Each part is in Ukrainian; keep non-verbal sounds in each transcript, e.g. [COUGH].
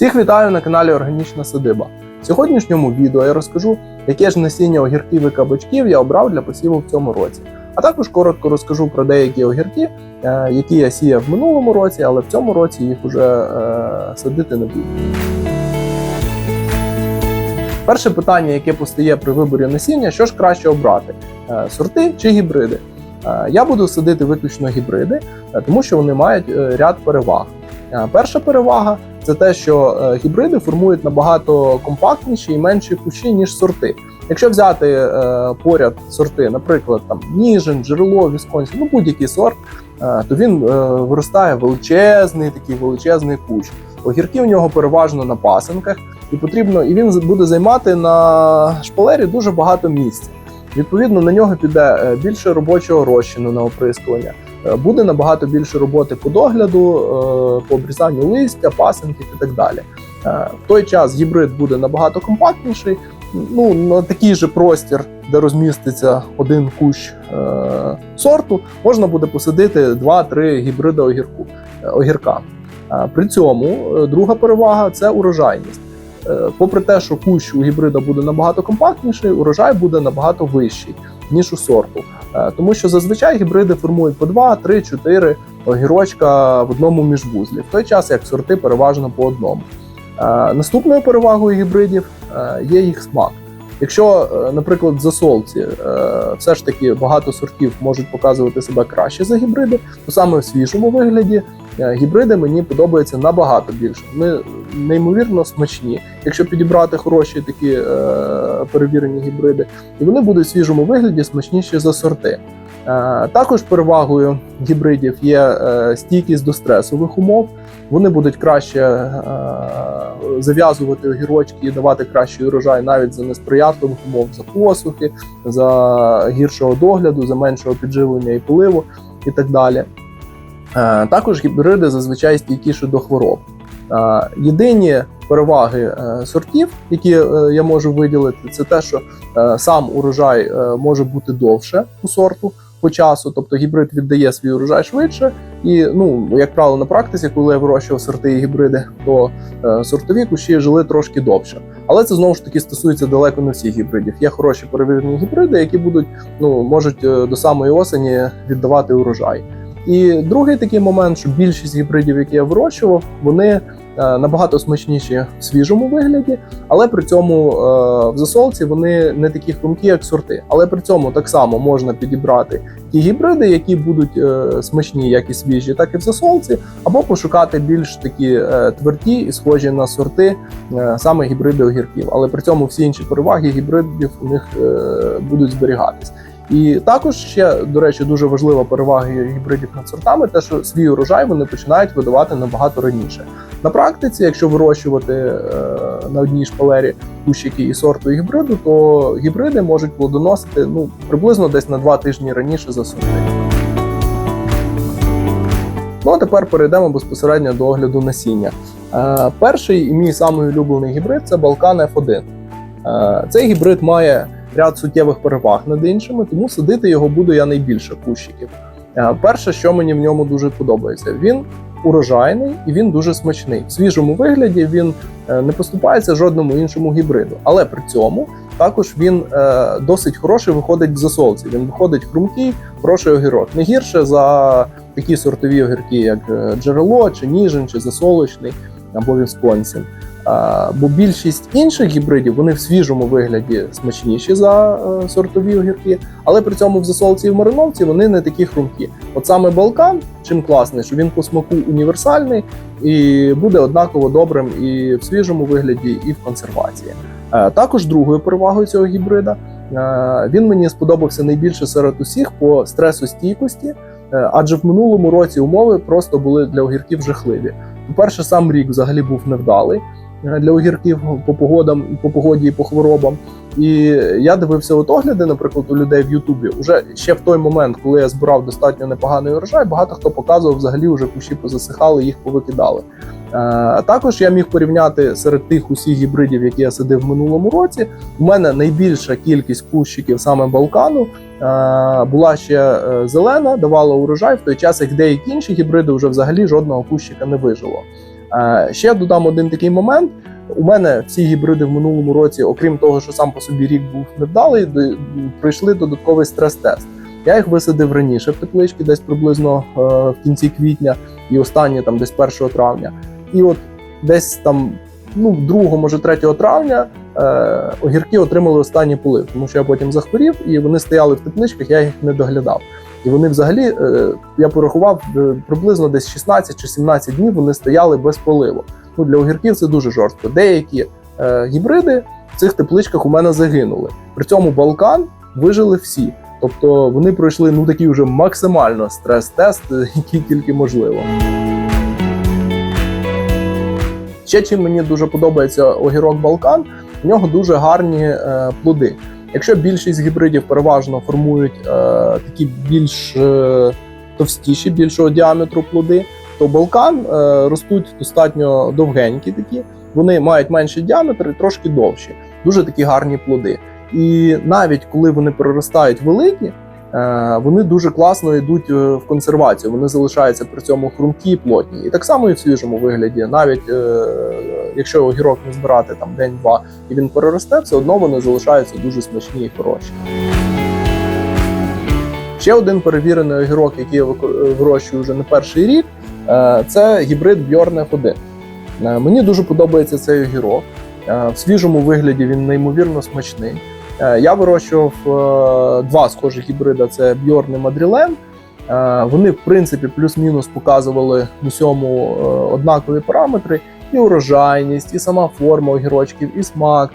Всіх вітаю на каналі Органічна Садиба. В сьогоднішньому відео я розкажу, яке ж насіння огірків і кабачків я обрав для посіву в цьому році. А також коротко розкажу про деякі огірки, е, які я сіяв в минулому році, але в цьому році їх уже е, садити не буду. Перше питання, яке постає при виборі насіння, що ж краще обрати: Е, сорти чи гібриди? Е, Я буду садити виключно гібриди, е, тому що вони мають е, ряд переваг. Перша перевага це те, що гібриди формують набагато компактніші і менші кущі, ніж сорти. Якщо взяти поряд сорти, наприклад, там Ніжин, джерело, Вісконсін, ну будь-який сорт, то він виростає величезний, такий величезний кущ. Огірки в нього переважно на пасинках, і потрібно, і він буде займати на шпалері дуже багато місця. Відповідно, на нього піде е, більше робочого розчину на оприскування. Е, Буде набагато більше роботи по догляду, е, по обрізанню листя, пасинків і так далі. В той час гібрид буде набагато компактніший. Ну, на такий же простір, де розміститься один кущ е, сорту, можна буде посадити 2-3 гібрида огірку, огірка. При цьому друга перевага це урожайність. Е, Попри те, що кущ у гібрида буде набагато компактніший, урожай буде набагато вищий, ніж у сорту. Е, Тому що зазвичай гібриди формують по 2, 3, 4 огірочка в одному міжвузлі, в той час як сорти переважно по одному. Е, Наступною перевагою гібридів є їх смак. Якщо, е, наприклад, засолці е, все ж таки багато сортів можуть показувати себе краще за гібриди, то саме в свіжому вигляді е, гібриди мені подобаються набагато більше. Вони неймовірно смачні. Якщо підібрати хороші такі перевірені гібриди, і вони будуть в свіжому вигляді смачніші за сорти. Також перевагою гібридів є стійкість до стресових умов. Вони будуть краще е, зав'язувати огірочки і давати кращий урожай навіть за несприятливих умов, за посухи, за гіршого догляду, за меншого підживлення і поливу і так далі. Е, Також гібриди зазвичай стійкіші до хвороб. Е, Єдині переваги е, сортів, які е, я можу виділити, це те, що е, сам урожай може бути довше у сорту по часу, тобто гібрид віддає свій урожай швидше. І ну, як правило, на практиці, коли я вирощував сорти і гібриди, то е, сортові кущі жили трошки довше. Але це знову ж таки стосується далеко не всіх гібридів. Є хороші перевірені гібриди, які будуть ну можуть е, до самої осені віддавати урожай. І другий такий момент, що більшість гібридів, які я вирощував, вони набагато смачніші в свіжому вигляді, але при цьому е, в засолці вони не такі хрумкі, як сорти. Але при цьому так само можна підібрати ті гібриди, які будуть е, смачні, як і свіжі, так і в засолці, або пошукати більш такі е, тверді і схожі на сорти е, саме гібриди огірків. Але при цьому всі інші переваги гібридів у них е, будуть зберігатись. І також ще, до речі, дуже важлива перевага гібридів над сортами, те, що свій урожай вони починають видавати набагато раніше. На практиці, якщо вирощувати е, на одній шпалері кущики і сорту і гібриду, то гібриди можуть плодоносити ну приблизно десь на два тижні раніше за сорти. Ну а тепер перейдемо безпосередньо до огляду насіння. Е, перший і мій самий улюблений гібрид це Балкан F1. Е, цей гібрид має ряд суттєвих переваг над іншими, тому садити його буду я найбільше кущиків. Е, Перше, що мені в ньому дуже подобається, він урожайний і він дуже смачний. В свіжому вигляді він е, не поступається жодному іншому гібриду, але при цьому також він е, досить хороший виходить в засолці. Він виходить хрумкий, хороший огірок. Не гірше за такі сортові огірки, як джерело, чи ніжин, чи засолочний або вісконсін. Бо більшість інших гібридів вони в свіжому вигляді смачніші за е, сортові огірки, але при цьому в засолці і в мариновці вони не такі хрумкі. От саме Балкан, чим класний, що він по смаку універсальний і буде однаково добрим і в свіжому вигляді, і в консервації. Е, Також другою перевагою цього гібрида е, він мені сподобався найбільше серед усіх по стресостійкості, адже в минулому році умови просто були для огірків жахливі. По-перше, сам рік взагалі був невдалий для огірків по погодам, по погоді і по хворобам. І я дивився от огляди, наприклад, у людей в Ютубі. Уже ще в той момент, коли я збирав достатньо непоганий урожай, багато хто показував взагалі вже кущі позасихали, їх повикидали. Е, також я міг порівняти серед тих усіх гібридів, які я садив в минулому році. У мене найбільша кількість кущиків саме Балкану е, була ще е, зелена, давала урожай в той час, як деякі інші гібриди вже взагалі жодного кущика не вижило. Ще додам один такий момент. У мене всі гібриди в минулому році, окрім того, що сам по собі рік був невдалий, пройшли додатковий стрес-тест. Я їх висадив раніше в теплички, десь приблизно е, в кінці квітня, і останні там десь 1 травня. І от десь там, ну, 2, може 3 травня е, огірки отримали останній полив, тому що я потім захворів, і вони стояли в тепличках, я їх не доглядав. І вони взагалі, е, я порахував, е, приблизно десь 16 чи 17 днів вони стояли без поливу. Ну, для огірків це дуже жорстко. Деякі е, гібриди в цих тепличках у мене загинули. При цьому Балкан вижили всі. Тобто вони пройшли ну такий вже максимально стрес-тест, [LAUGHS] який тільки можливо. Ще чим мені дуже подобається огірок Балкан, в нього дуже гарні е, плоди. Якщо більшість гібридів переважно формують е, такі більш е, товстіші, більшого діаметру плоди, то Балкан е, ростуть достатньо довгенькі такі, вони мають менший діаметр і трошки довші. Дуже такі гарні плоди. І навіть коли вони переростають великі, вони дуже класно йдуть е, в консервацію. Вони залишаються при цьому хрумкі, плотні. І так само і в свіжому вигляді, навіть е, якщо огірок не збирати там день-два і він переросте, все одно вони залишаються дуже смачні і хороші. Ще один перевірений огірок, який я викор- вирощую вже не перший рік, е, це гібрид Bjorn F1. Е, Мені дуже подобається цей огірок. Е, В свіжому вигляді він неймовірно смачний. Е, Я вирощував е, два схожі гібрида: це Bjorn і Мадрілен. Е, Вони, в принципі, плюс-мінус показували в усьому однакові параметри: і урожайність, і сама форма огірочків, і смак,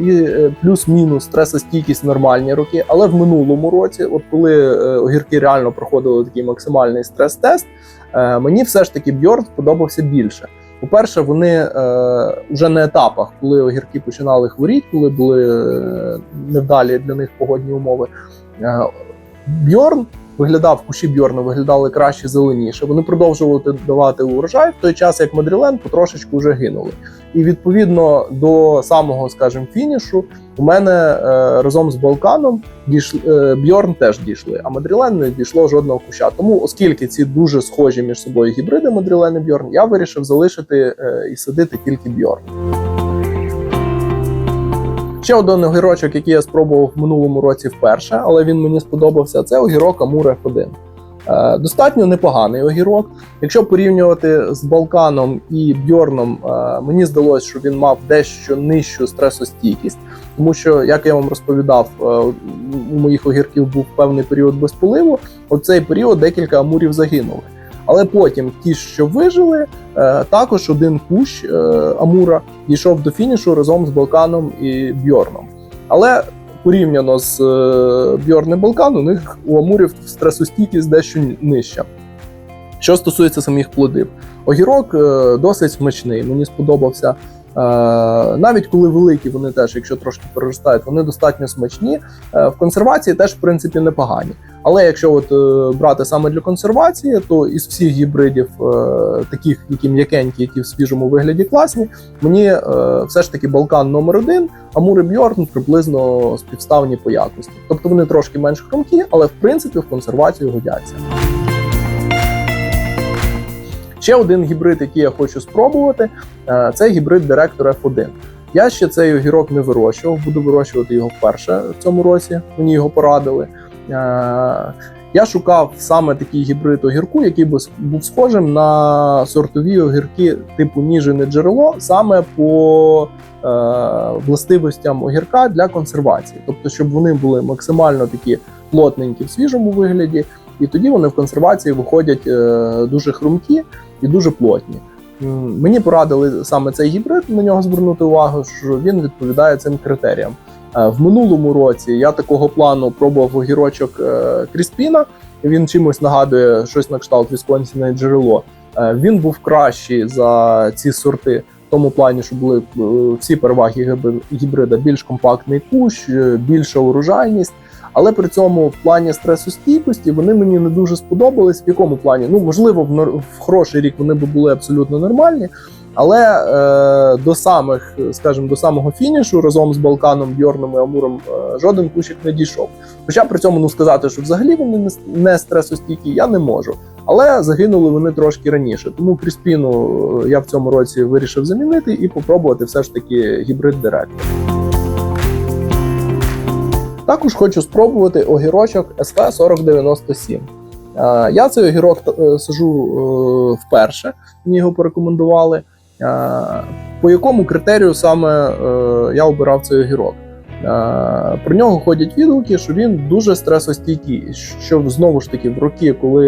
і плюс-мінус стресостійкість нормальні роки. Але в минулому році, от коли огірки реально проходили такий максимальний стрес-тест, мені все ж таки Бьорн сподобався більше. По-перше, вони е, вже на етапах, коли огірки починали хворіти, коли були е, невдалі для них погодні умови. Е, Бьорн виглядав, кущі Бьорна виглядали краще зеленіше. Вони продовжували давати урожай в той час, як Мадрілен потрошечку вже гинули. І відповідно до самого, скажімо, фінішу у мене е, разом з Балканом дійшли, е, Бьорн теж дійшли, а Мадрілен не дійшло жодного куща. Тому, оскільки ці дуже схожі між собою гібриди Мадрілен і Бьорн, я вирішив залишити е, і садити тільки Бьорн. Ще один огірочок, який я спробував в минулому році вперше, але він мені сподобався, це огірок Амур F1. Е, Достатньо непоганий огірок. Якщо порівнювати з Балканом і Бьорном, е, мені здалося, що він мав дещо нижчу стресостійкість, тому що, як я вам розповідав, е, у моїх огірків був певний період без поливу. У цей період декілька амурів загинули. Але потім ті, що вижили, е, також один кущ е, Амура дійшов до фінішу разом з Балканом і Бьорном. Але порівняно з Бьорном Бьорн і Балкан, у них у Амурів стресостійкість дещо нижча. Що стосується самих плодів, огірок е, досить смачний, мені сподобався. Е, навіть коли великі, вони теж, якщо трошки переростають, вони достатньо смачні. Е, в консервації теж, в принципі, непогані. Але якщо от е, брати саме для консервації, то із всіх гібридів, таких, які м'якенькі, які в свіжому вигляді класні, мені все ж таки Балкан номер один, а Мури Бьорн приблизно співставні по якості. Тобто вони трошки менш хрумкі, але в принципі в консервацію годяться. Ще один гібрид, який я хочу спробувати, це гібрид Director F1. Я ще цей огірок не вирощував, буду вирощувати його вперше в цьому році. Мені його порадили. Е, Я шукав саме такий гібрид огірку, який би був схожим на сортові огірки типу ніжене джерело, саме по е, властивостям огірка для консервації. Тобто, щоб вони були максимально такі плотненькі в свіжому вигляді, і тоді вони в консервації виходять е, дуже хрумкі і дуже плотні. Мені порадили саме цей гібрид на нього звернути увагу, що він відповідає цим критеріям. Е, В минулому році я такого плану пробував огірочок е, Кріспіна. Він чимось нагадує щось на кшталт Вісконсіне джерело. Е, Він був кращий за ці сорти в тому плані, що були всі переваги гібри- гібрида: більш компактний кущ, більша урожайність. Але при цьому в плані стресостійкості вони мені не дуже сподобались. В якому плані? Ну можливо, в, хороший рік вони б були абсолютно нормальні. Але е, до самих, скажімо, до самого фінішу разом з Балканом, Бьорном і Амуром е, жоден кущик не дійшов. Хоча при цьому ну сказати, що взагалі вони не стресостійкі, я не можу. Але загинули вони трошки раніше. Тому Кріспіну е, я в цьому році вирішив замінити і попробувати все ж таки гібрид директор. Також хочу спробувати огірочок СВ 4097. Е, Я цей огірок е, сажу е, вперше, мені його порекомендували. По якому критерію саме я обирав цей огірок? Про нього ходять відгуки, що він дуже стресостійкий. Що знову ж таки в роки, коли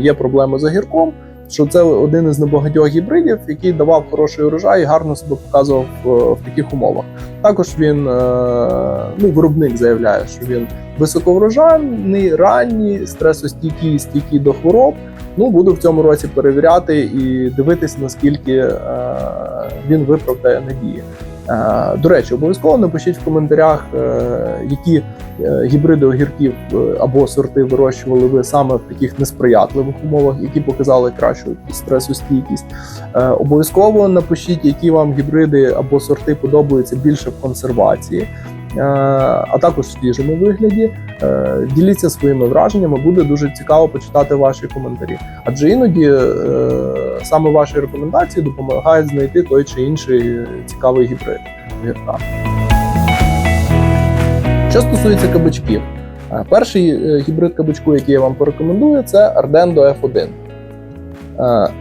є проблеми з огірком, що це один із небагатьох гібридів, який давав хороший урожай і гарно себе показував в, в таких умовах. Також він е, ну, виробник заявляє, що він високоврожайний, ранній, стресостійкий, стійкий до хвороб. Ну, буду в цьому році перевіряти і дивитись, наскільки е, він виправдає надії. Е, До речі, обов'язково напишіть в коментарях, е, які е, гібриди огірків або сорти вирощували ви саме в таких несприятливих умовах, які показали кращу стресостійкість. Обов'язково напишіть, які вам гібриди або сорти подобаються більше в консервації. Е, А також в свіжому вигляді Е, діліться своїми враженнями, буде дуже цікаво почитати ваші коментарі. Адже іноді е, саме ваші рекомендації допомагають знайти той чи інший цікавий гібрид. Що стосується кабачків, перший гібрид кабачку, який я вам порекомендую, це Ardendo F1. Е,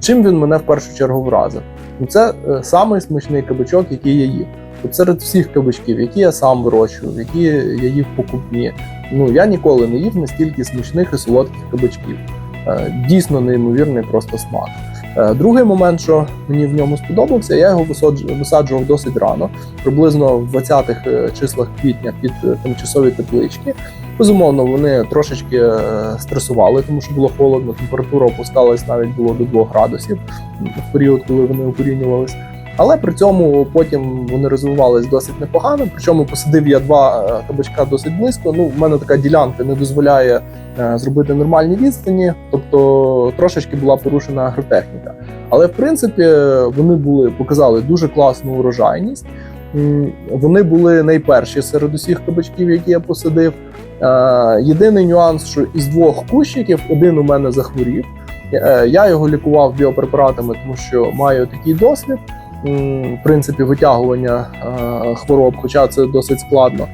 Чим він мене в першу чергу вразив? Ну, це самий смачний кабачок, який я їв. От серед всіх кабачків, які я сам вирощував, які я їв покупні, ну я ніколи не їв настільки смачних і солодких кабачків. Е, Дійсно неймовірний просто смак. Е, Другий момент, що мені в ньому сподобався, я його висаджував, досить рано, приблизно в 20-х е, числах квітня під тимчасові теплички. Безумовно, вони трошечки стресували, тому що було холодно, температура опускалась навіть було до 2 градусів в період, коли вони укорінювались. Але при цьому потім вони розвивались досить непогано. Причому посадив я два е, кабачка досить близько. Ну, в мене така ділянка не дозволяє е, зробити нормальні відстані, тобто трошечки була порушена агротехніка. Але в принципі вони були показали дуже класну урожайність. Вони були найперші серед усіх кабачків, які я посадив. Е, Єдиний нюанс, що із двох кущиків один у мене захворів. Я його лікував біопрепаратами, тому що маю такий досвід. Принципі, витягування е, хвороб, хоча це досить складно.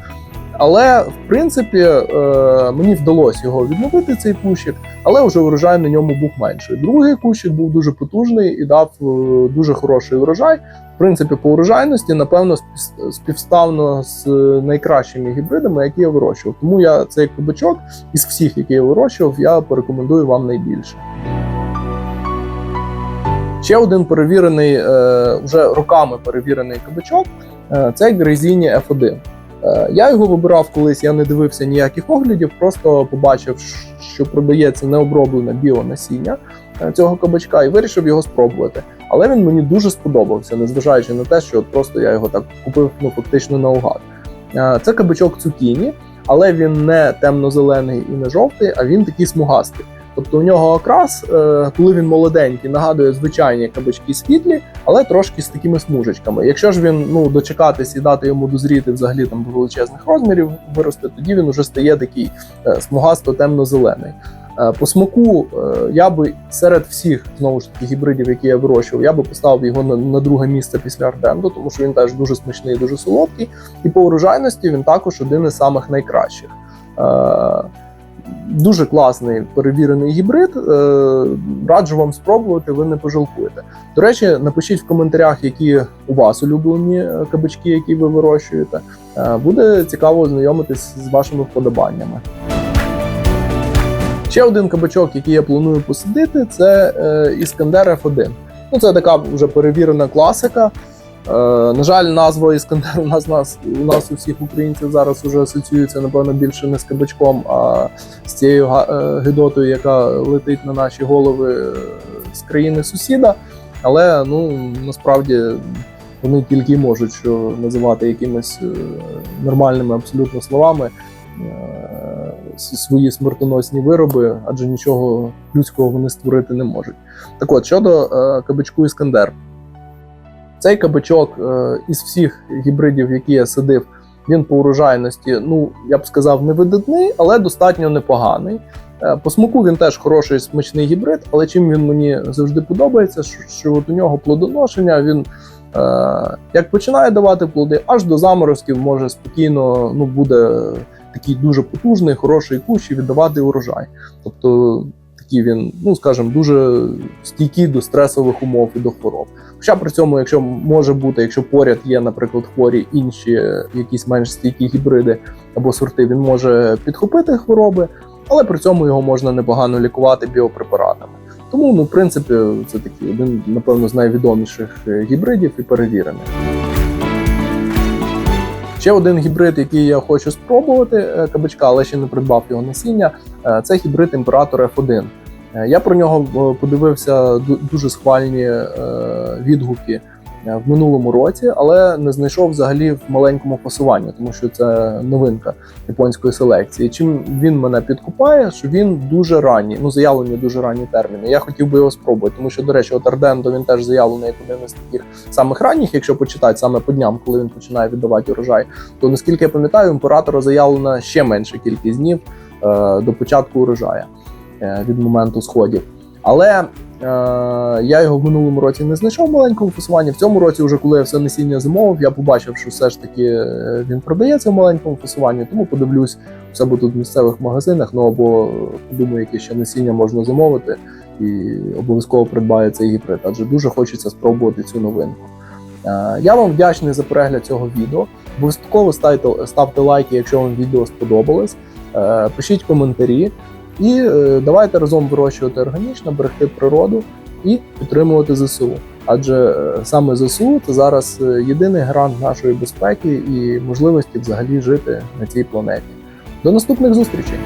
Але в принципі е, мені вдалося його відновити цей кущик, але вже урожай на ньому був менший. Другий кущик був дуже потужний і дав е, дуже хороший урожай. В принципі, по урожайності, напевно, спів- співставно з найкращими гібридами, які я вирощував. Тому я цей кабачок із всіх, які я вирощував, я порекомендую вам найбільше. Ще один перевірений, е, вже роками перевірений кабачок е, це Грейзіні F1. Е, Я його вибирав колись, я не дивився ніяких оглядів, просто побачив, що продається необроблене біонасіння цього кабачка, і вирішив його спробувати. Але він мені дуже сподобався, незважаючи на те, що от просто я його так купив ну, фактично наугад. Це кабачок цукіні, але він не темно-зелений і не жовтий, а він такий смугастий. Тобто у нього окрас, е, коли він молоденький, нагадує звичайні кабачки світлі, але трошки з такими смужечками. Якщо ж він ну дочекатись і дати йому дозріти взагалі там до величезних розмірів вирости, тоді він уже стає такий е, смугасто-темно-зелений. Е, По смаку я би серед всіх знову ж таки гібридів, які я вирощував, я би поставив його на, на друге місце після Арденду, тому що він теж дуже смачний, дуже солодкий. І по урожайності він також один із самих найкращих. Дуже класний перевірений гібрид. Е, Раджу вам спробувати, ви не пожалкуєте. До речі, напишіть в коментарях, які у вас улюблені е, кабачки, які ви вирощуєте. Е, Буде цікаво ознайомитись з вашими вподобаннями. Ще один кабачок, який я планую посадити, це Іскандер F1. Ну, це така вже перевірена класика. Е, на жаль, назва Іскандер у нас, нас у нас у всіх українців зараз вже асоціюється, напевно, більше не з кабачком, а з цією е, гидотою, яка летить на наші голови е, з країни сусіда. Але ну насправді вони тільки можуть що називати якимись нормальними абсолютно словами свої смертоносні вироби, адже нічого людського вони створити не можуть. Так от щодо кабачку Іскандер. Цей кабачок е, із всіх гібридів, які я садив, він по урожайності, ну я б сказав, не видатний, але достатньо непоганий. Е, По смаку він теж хороший смачний гібрид, але чим він мені завжди подобається, що, що от у нього плодоношення він е, як починає давати плоди, аж до заморозків може спокійно ну, буде такий дуже потужний, хороший кущ і віддавати урожай. Тобто такий він, ну скажімо, дуже стійкий до стресових умов і до хвороб. Хоча при цьому, якщо може бути, якщо поряд є, наприклад, хворі інші е, якісь менш стійкі гібриди або сорти, він може підхопити хвороби, але при цьому його можна непогано лікувати біопрепаратами. Тому, ну, в принципі, це такий один, напевно, з найвідоміших е, гібридів і перевірених. Ще один гібрид, який я хочу спробувати е, кабачка, але ще не придбав його насіння. Це гібрид імператор F1. Е, Я про нього е, подивився ду- дуже схвальні е, відгуки в минулому році, але не знайшов взагалі в маленькому фасуванні, тому що це новинка японської селекції. Чим він мене підкупає, що він дуже ранній, ну заявлені дуже ранні терміни. Я хотів би його спробувати, тому що, до речі, от Ардендо він теж заявлений як один із таких самих ранніх, якщо почитати саме по дням, коли він починає віддавати урожай. То наскільки я пам'ятаю, імператора заявлена ще менша кількість днів до початку урожаю е, від моменту сходів. Але е, я його в минулому році не знайшов в маленькому фасуванні. В цьому році, вже коли я все насіння замовив, я побачив, що все ж таки е, він продається в маленькому фасуванні, тому подивлюсь в себе тут в місцевих магазинах. Ну або подумаю, яке ще насіння можна замовити, і обов'язково придбаю цей гібрид, адже дуже хочеться спробувати цю новинку. Е, Я вам вдячний за перегляд цього відео. Обов'язково ставте, ставте лайки, якщо вам відео сподобалось. Е, Пишіть коментарі і е, давайте разом вирощувати органічно, берегти природу і підтримувати ЗСУ. Адже е, саме ЗСУ це зараз е, єдиний гарант нашої безпеки і можливості взагалі жити на цій планеті. До наступних зустрічей!